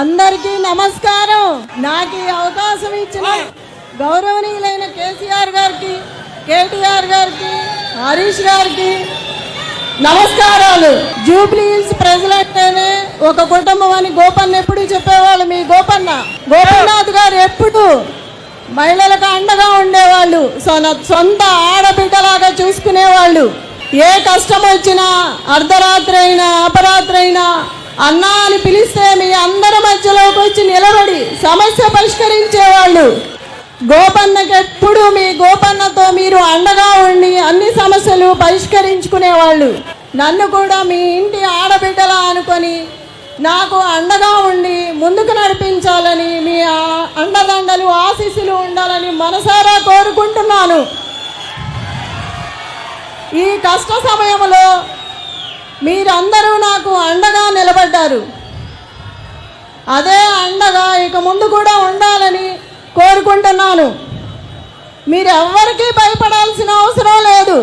అందరికీ నమస్కారం. నాకు ఈ అవకాశం ఇచ్చిన గౌరవనీయులైన కేసీఆర్ గారికి కేటీఆర్ గారికి హరీష్ గారికి నమస్కారాలు. జూబ్లీ హిల్స్ ప్రజలంటేనే ఒక కుటుంబం అని గోపన్న ఎప్పుడు చెప్పేవాళ్ళు మీ గోపన్న. గోపన్నాథ్ గారు ఎప్పుడు మహిళలకు అండగా ఉండేవాళ్ళు. సొంత ఆడబిడ్డలాగా చూసుకునేవాళ్ళు. ఏ కష్టం వచ్చినా అర్ధరాత్రి అయినా అపరాత్రి అయినా అన్నా అని పిలిస్తే మీ అందరి మధ్యలోకి వచ్చి నిలబడి సమస్య పరిష్కరించేవాళ్ళు. గోపన్నకి ఎప్పుడు మీ గోపన్నతో మీరు అండగా ఉండి అన్ని సమస్యలు పరిష్కరించుకునేవాళ్ళు. నన్ను కూడా మీ ఇంటి ఆడబిడ్డలా అనుకొని నాకు అండగా ఉండి ముందుకు నడిపించాలని మీ అండదండలు ఆశీస్సులు ఉండాలని మనసారా కోరుకుంటున్నాను. ఈ కష్ట సమయంలో మీరందరూ నాకు ఉండారు అదే అండగా ఇక ముందు కూడా ఉండాలని కోరుకుంటున్నాను. మీరు ఎవ్వరికీ భయపడాల్సిన అవసరం లేదు.